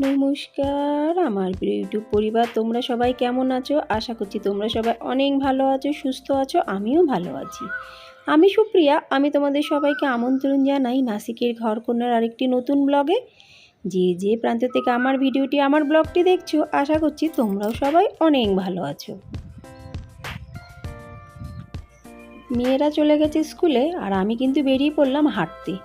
নমস্কার, আমার প্রিয় ইউটিউব পরিবার, তোমরা সবাই কেমন আছো? আশা করছি তোমরা সবাই অনেক ভালো আছো, সুস্থ আছো, আমিও ভালো আছি। আমি সুপ্রিয়া, আমি তোমাদের সবাইকে আমন্ত্রণ জানাই নাসিকের ঘরকন্যার আরেকটি নতুন ব্লগে। যে যে প্রান্ত থেকে আমার ভিডিওটি, আমার ব্লগটি দেখছ, আশা করছি তোমরাও সবাই অনেক ভালো আছো। মেয়েরা চলে গেছে স্কুলে, আর আমি কিন্তু বেরিয়ে পড়লাম হাঁটতে।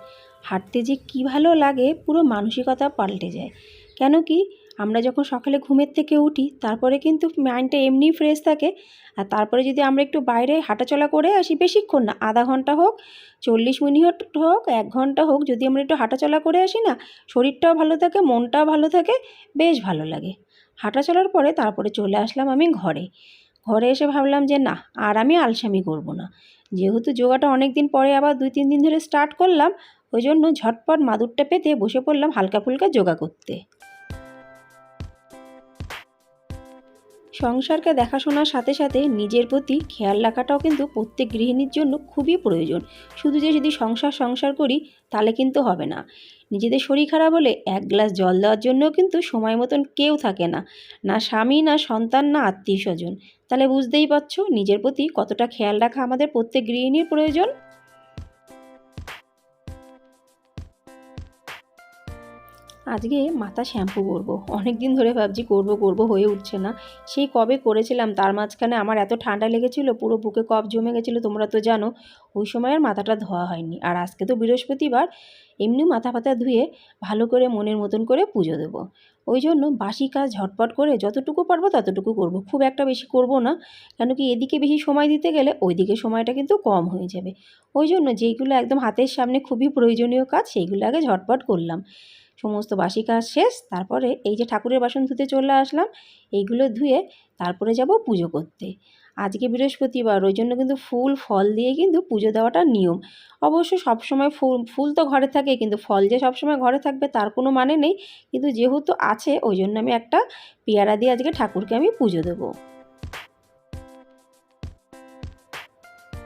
হাঁটতে যে কী ভালো লাগে, পুরো মানসিকতা পাল্টে যায়। কেন কি? আমরা যখন সকালে ঘুমের থেকে উঠি, তারপরে কিন্তু মাইন্ডটা এমনি ফ্রেশ থাকে। আর তারপরে যদি আমরা একটু বাইরে হাঁটাচলা করে আসি, বেশিক্ষণ না, আধা ঘণ্টা হোক, চল্লিশ মিনিট হোক, এক ঘণ্টা হোক, যদি আমরা একটু হাঁটাচলা করে আসি না, শরীরটাও ভালো থাকে, মনটাও ভালো থাকে, বেশ ভালো লাগে। হাঁটা চলার পরে তারপরে চলে আসলাম আমি ঘরে। ঘরে এসে ভাবলাম যে, না, আর আমি আলসামি করব না। যেহেতু যোগাটা অনেক দিন পরে আবার দুই, তিন দিন ধরে স্টার্ট করলাম, ওই জন্য ঝটপট মাদুরটা পেতে বসে পড়লাম হালকা ফুলকা যোগা করতে। সংসারকে দেখাশোনার সাথে সাথে নিজের প্রতি খেয়াল রাখাটাও কিন্তু প্রত্যেক গৃহিণীর জন্য খুবই প্রয়োজন। শুধু যে যদি সংসার সংসার করি, তাহলে কিন্তু হবে না। নিজেদের শরীর খারাপ হলে এক গ্লাস জল দেওয়ার জন্যও কিন্তু সময় মতন কেউ থাকে না। না স্বামী, না সন্তান, না আত্মীয় স্বজন। তাহলে বুঝতেই পারছ, নিজের প্রতি কতটা খেয়াল রাখা আমাদের প্রত্যেক গৃহিণীর প্রয়োজন? আজকে মাথা শ্যাম্পু করব। অনেক দিন ধরে ভাবছি করব করব, হয়ে উঠছে না। সেই কবে করেছিলাম, তার মাঝখানে আমার এত ঠান্ডা লেগেছিলো, পুরো বুকে কফ জমে গেছিল, তোমরা তো জানো, ওই সময় আর মাথাটা ধোয়া হয়নি। আর আজকে তো বৃহস্পতিবার, এমনি মাথা ফাতা ধুয়ে ভালো করে মনের মতন করে পুজো দেবো। ওই জন্য বাসি কাজ ঝটপট করে যতটুকু পারব ততটুকু করব। খুব একটা বেশি করব না, কেন কি এদিকে বেশি সময় দিতে গেলে ওইদিকে সময়টা কিন্তু কম হয়ে যাবে। ওই জন্য যেইগুলো একদম হাতের সামনে খুবই প্রয়োজনীয় কাজ, সেইগুলো আগে ঝটপট করলাম। সমস্ত বাসি কাজ শেষ, তারপরে এই যে ঠাকুরের বাসন ধুতে চলে আসলাম, এইগুলো ধুয়ে তারপরে যাব পুজো করতে। আজকে বৃহস্পতিবার, ওই জন্য কিন্তু ফুল, ফল দিয়ে কিন্তু পুজো দেওয়াটা নিয়ম। অবশ্য সবসময় ফুল ফুল তো ঘরে থাকে, কিন্তু ফল যে সবসময় ঘরে থাকবে তার কোনো মানে নেই। কিন্তু যেহেতু আছে, ওই জন্য আমি একটা পেয়ারা দিয়ে আজকে ঠাকুরকে আমি পুজো দেবো।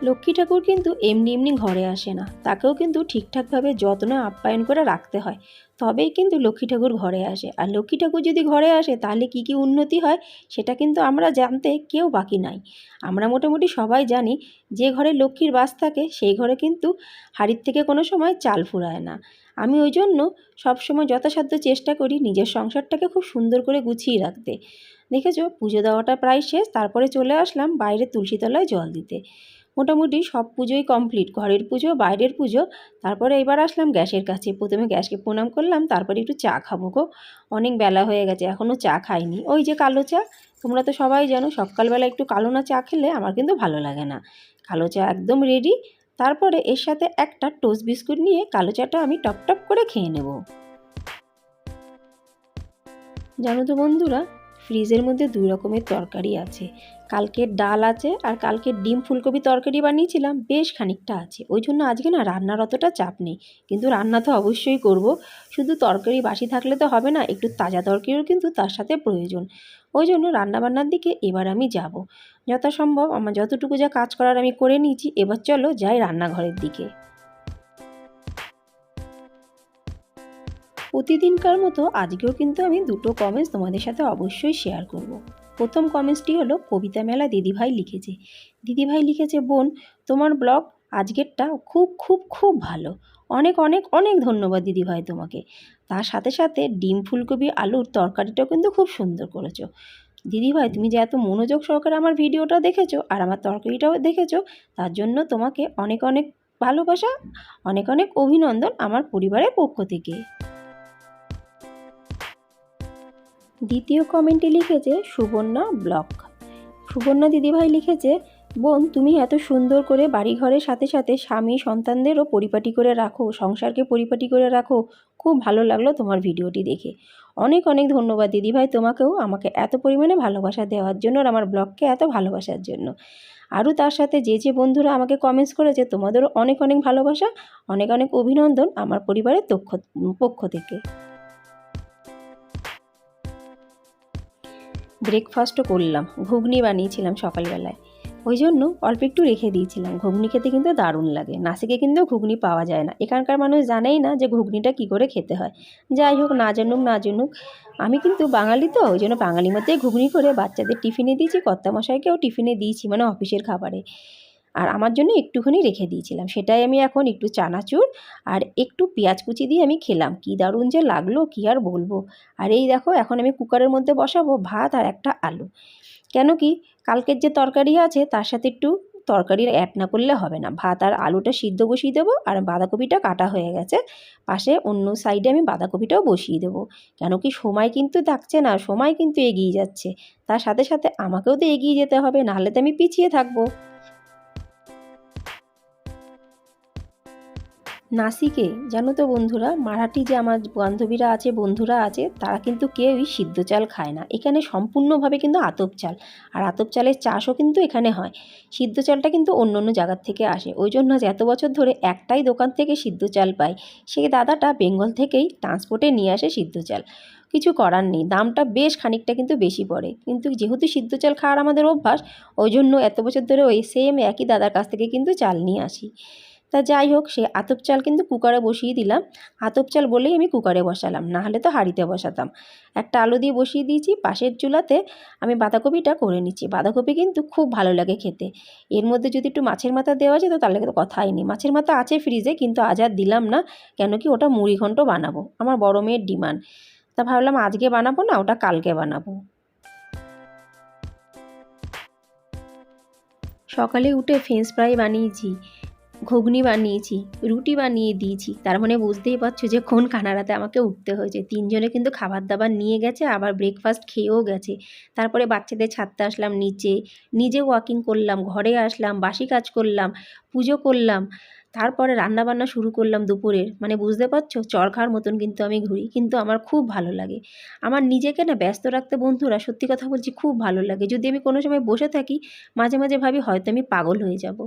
লক্ষ্মী ঠাকুর কিন্তু এমনি এমনি ঘরে আসে না। তাকেও কিন্তু ঠিকঠাকভাবে যত্ন আপ্যায়ন করে রাখতে হয়। তবেই কিন্তু লক্ষ্মী ঠাকুর ঘরে আসে। আর লক্ষ্মী ঠাকুর যদি ঘরে আসে, তাহলে কি কি উন্নতি হয় সেটা কিন্তু আমরা জানতে কেউ বাকি নাই। আমরা মোটামুটি সবাই জানি যে ঘরে লক্ষ্মীর বাস থাকে, সেই ঘরে কিন্তু হাড়ির থেকে কোনো সময় চাল ফুরায় না। আমি ওই জন্য সবসময় যথাসাধ্য চেষ্টা করি নিজের সংসারটাকে খুব সুন্দর করে গুছিয়ে রাখতে। দেখেছ? পুজো দেওয়াটা প্রায় শেষ, তারপরে চলে আসলাম বাইরে তুলসীতলায় জল দিতে। মোটামুটি সব পুজোই কমপ্লিট ঘরের পুজো, বাইরের পুজো। তারপরে এবার আসলাম গ্যাসের কাছে। প্রথমে গ্যাসকে প্রণাম করলাম, তারপরে একটু চা খাব গো। অনেক বেলা হয়ে গেছে এখনও চা খাইনি। ওই যে কালো চা, তোমরা তো সবাই জানো, সকালবেলা একটু কালো না চা খেলে আমার কিন্তু ভালো লাগে না। কালো চা একদম রেডি তারপরে এর সাথে একটা টোস্ট বিস্কুট নিয়ে কালো চাটা আমি টপ টপ করে খেয়ে নেব। জানো তো বন্ধুরা ফ্রিজের মধ্যে দুই রকমের তরকারি আছে। কালকের ডাল আছে আর কালকের ডিম ফুলকপি তরকারি বানিয়েছিলাম, বেশ খানিকটা আছে। ওই জন্য আজকে না রান্নার অতটা চাপ নেই। কিন্তু রান্না তো অবশ্যই করব। শুধু তরকারি বাসি থাকলে তো হবে না, একটু তাজা তরকারিও কিন্তু তার সাথে প্রয়োজন। ওই জন্য রান্নাবান্নার দিকে এবার আমি যাব। যথাসম্ভব আমার যতটুকু যা কাজ করার আমি করে নিয়েছি, এবার চলো যাই রান্নাঘরের দিকে। প্রতিদিনকার মতো আজকেও কিন্তু আমি দুটো কমেন্টস তোমাদের সাথে অবশ্যই শেয়ার করব। প্রথম কমেন্টসটি হলো কবিতা মেলা দিদিভাই লিখেছে। দিদিভাই লিখেছে, বোন, তোমার ব্লগ আজকেরটা খুব খুব খুব ভালো। অনেক অনেক অনেক ধন্যবাদ দিদিভাই তোমাকে। তার সাথে সাথে ডিম ফুলকপি, আলুর তরকারিটাও কিন্তু খুব সুন্দর করেছ। দিদিভাই, তুমি যে এত মনোযোগ সহকারে আমার ভিডিওটা দেখেছ আর আমার তরকারিটাও দেখেছ, তার জন্য তোমাকে অনেক অনেক ভালোবাসা, অনেক অনেক অভিনন্দন আমার পরিবারের পক্ষ থেকে। দ্বিতীয় কমেন্টে লিখেছে সুবর্ণা ব্লক। সুবর্ণা দিদিভাই লিখেছে, বোন, তুমি এত সুন্দর করে বাড়ি ঘরের সাথে সাথে স্বামী সন্তানদেরও পরিপাটি করে রাখো, সংসারকে পরিপাটি করে রাখো। খুব ভালো লাগল তোমার ভিডিওটি দেখে। অনেক অনেক ধন্যবাদ দিদিভাই তোমাকেও আমাকে এত পরিমাণে ভালোবাসা দেওয়ার জন্য আর আমার ব্লগকে এত ভালোবাসার জন্য। আরও তার সাথে যে যে বন্ধুরা আমাকে কমেন্টস করেছে, তোমাদেরও অনেক অনেক ভালোবাসা, অনেক অনেক অভিনন্দন আমার পরিবারের পক্ষ থেকে। ব্রেকফাস্টও করলাম। ঘুগনি বানিয়েছিলাম সকালবেলায়। ওই জন্য অল্প একটু রেখে দিয়েছিলাম। ঘুগনি খেতে কিন্তু দারুণ লাগে। নাসিকে কিন্তু ঘুগনি পাওয়া যায় না। এখানকার মানুষ জানেই না যে ঘুগনিটা কি করে খেতে হয়। যাই হোক, না জানুক না জানুক, আমি কিন্তু বাঙালি তো, ওই জন্য বাঙালির মধ্যে ঘুগনি করে বাচ্চাদের টিফিনে দিয়েছি, কর্তামশাইকেও টিফিনে দিয়েছি মানে অফিসের খাবারে। আর আমার জন্য একটুখানি রেখে দিয়েছিলাম। সেটাই আমি এখন একটু চানাচুর আর একটু পেঁয়াজ কুচি দিয়ে আমি খেলাম। কী দারুণ যে লাগল, কী আর বলব? আর এই দেখো, এখন আমি কুকারের মধ্যে বসাবো ভাত আর একটা আলু। কেন কি, কালকের যে তরকারি আছে, তার সাথে একটু তরকারি অ্যাড না করলে হবে না। ভাত আর আলুটা সিদ্ধ বসিয়ে দেবো আর বাঁধাকপিটা কাটা হয়ে গেছে। পাশে অন্য সাইডে আমি বাঁধাকপিটাও বসিয়ে দেবো। কেন কি, সময় কিন্তু থাকছে না, সময় কিন্তু এগিয়ে যাচ্ছে। তার সাথে সাথে আমাকেও তো এগিয়ে যেতে হবে, নাহলে তো আমি পিছিয়ে থাকব। নাসিকে, জানো তো বন্ধুরা, মারাঠি যে আমার বান্ধবীরা আছে, বন্ধুরা আছে, তারা কিন্তু কেউই সিদ্ধ চাল খায় না। এখানে সম্পূর্ণভাবে কিন্তু আতপ চাল। আর আতপ চালের চাষও কিন্তু এখানে হয়। সিদ্ধ চালটা কিন্তু অন্য অন্য জায়গার থেকে আসে। ওই জন্য আজ এত বছর ধরে একটাই দোকান থেকে সিদ্ধ চাল পাই। সেই দাদাটা বেঙ্গল থেকেই ট্রান্সপোর্টে নিয়ে আসে সিদ্ধ চাল। কিছু করার নেই। দামটা বেশ খানিকটা কিন্তু বেশি পড়ে। কিন্তু যেহেতু সিদ্ধ চাল খাওয়ার আমাদের অভ্যাস, ওই জন্য এত বছর ধরে ওই সেম একই দাদার কাছ থেকে কিন্তু চাল নিয়ে আসি। তা যাই হোক, সে আতপ চাল কিন্তু কুকারে বসিয়ে দিলাম। আতপ চাল বলেই আমি কুকারে বসালাম, না হলে তো হাঁড়িতে বসাতাম। একটা আলু দিয়ে বসিয়ে দিয়েছি, পাশের চুলাতে আমি বাঁধাকপিটা করে নিচ্ছি। বাঁধাকপি কিন্তু খুব ভালো লাগে খেতে। এর মধ্যে যদি একটু মাছের মাথা দেওয়া যেত, তাহলে তো কথাই নেই। মাছের মাথা আছে ফ্রিজে কিন্তু আজ আর দিলাম না, কেন কি ওটা মুড়ি ঘন্ট বানাবো। আমার বড় মেয়ের ডিমান্ড। তা ভাবলাম আজকে বানাবো না, ওটা কালকে বানাবো। সকালে উঠে ফ্রেঞ্চ ফ্রাই বানিয়েছি। ঘুগনি বানিয়েছি, রুটি বানিয়ে দিয়েছি। তার মানে বুঝতেই পারছ যে কোন কানাড়াতে আমাকে উঠতে হয়েছে। তিনজনে কিন্তু খাবার দাবার নিয়ে গেছে, আবার ব্রেকফাস্ট খেয়েও গেছে। তারপরে বাচ্চাদের ছাড়তে আসলাম নিচে, নিজে ওয়াকিং করলাম, ঘরে আসলাম, বাসি কাজ করলাম, পুজো করলাম। তারপরে রান্নাবান্না শুরু করলাম দুপুরের। মানে বুঝতে পারছ? চরখার মতন কিন্তু আমি ঘুরি। কিন্তু আমার খুব ভালো লাগে। আমার নিজেকে না ব্যস্ত রাখতে বন্ধুরা, সত্যি কথা বলছি, খুব ভালো লাগে। যদি আমি কোনো সময় বসে থাকি, মাঝে মাঝে ভাবি হয়তো আমি পাগল হয়ে যাব।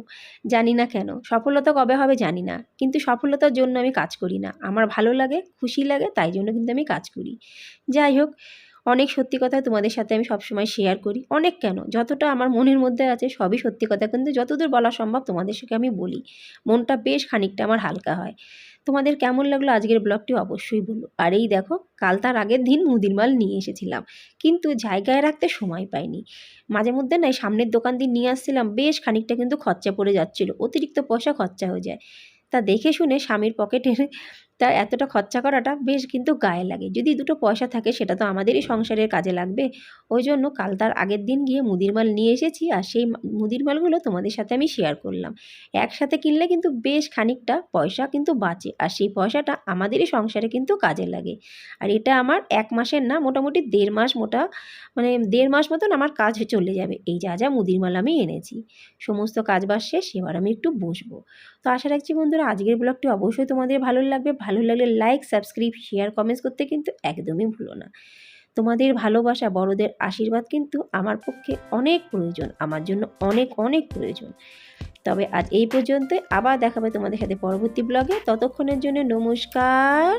জানি না কেন। সফলতা কবে হবে জানি না। কিন্তু সফলতার জন্য আমি কাজ করি না। আমার ভালো লাগে, খুশি লাগে, তাই জন্য কিন্তু আমি কাজ করি। যাই হোক অনেক সত্যি কথা তোমাদের সাথে আমি সবসময় শেয়ার করি। অনেক কেন? যতটা আমার মনের মধ্যে আছে সবই সত্যি কথা। কিন্তু যতদূর বলা সম্ভব তোমাদের সঙ্গে আমি বলি। মনটা বেশ খানিকটা আমার হালকা হয়। তোমাদের কেমন লাগল আজকের ব্লগটি অবশ্যই বলো। আর এই দেখো, কাল তার আগের দিন মুদির মাল নিয়ে এসেছিলাম। কিন্তু জায়গায় রাখতে সময় পাইনি। মাঝে মধ্যে না সামনের দোকান দিয়ে নিয়ে আসছিলাম, বেশ খানিকটা কিন্তু খরচা পড়ে যাচ্ছিল। অতিরিক্ত পয়সা খরচা হয়ে যায়। তা দেখে শুনে স্বামীর পকেটের তা এতটা খরচা করাটা বেশ কিন্তু গায়ে লাগে। যদি দুটো পয়সা থাকে, সেটা তো আমাদেরই সংসারের কাজে লাগবে। ওই জন্য কাল তার আগের দিন গিয়ে মুদির মাল নিয়ে এসেছি আর সেই মুদির মালগুলো তোমাদের সাথে আমি শেয়ার করলাম। একসাথে কিনলে কিন্তু বেশ খানিকটা পয়সা কিন্তু বাঁচে আর সেই পয়সাটা আমাদেরই সংসারে কিন্তু কাজে লাগে। আর এটা আমার এক মাসের না, মোটামুটি দেড় মাস মোটা মানে দেড় মাস মতন আমার কাজ চলে যাবে। এই যা যা মুদির মাল আমি এনেছি। সমস্ত কাজ বাজ শেষ, এবার আমি একটু বসবো। তো আশা রাখছি বন্ধুরা, আজকের ব্লগটি অবশ্যই তোমাদের ভালো লাগবে। ভালো লাগলে লাইক সাবস্ক্রাইব শেয়ার কমেন্টস করতে কিন্তু একদমই ভুলো না। তোমাদের ভালোবাসা, বড়দের আশীর্বাদ কিন্তু আমার পক্ষে অনেক প্রয়োজন, আমার জন্য অনেক অনেক প্রয়োজন। তবে আজ এই পর্যন্ত আবার দেখাবে তোমাদের সাথে পরবর্তী ব্লগে ততক্ষণের জন্য নমস্কার।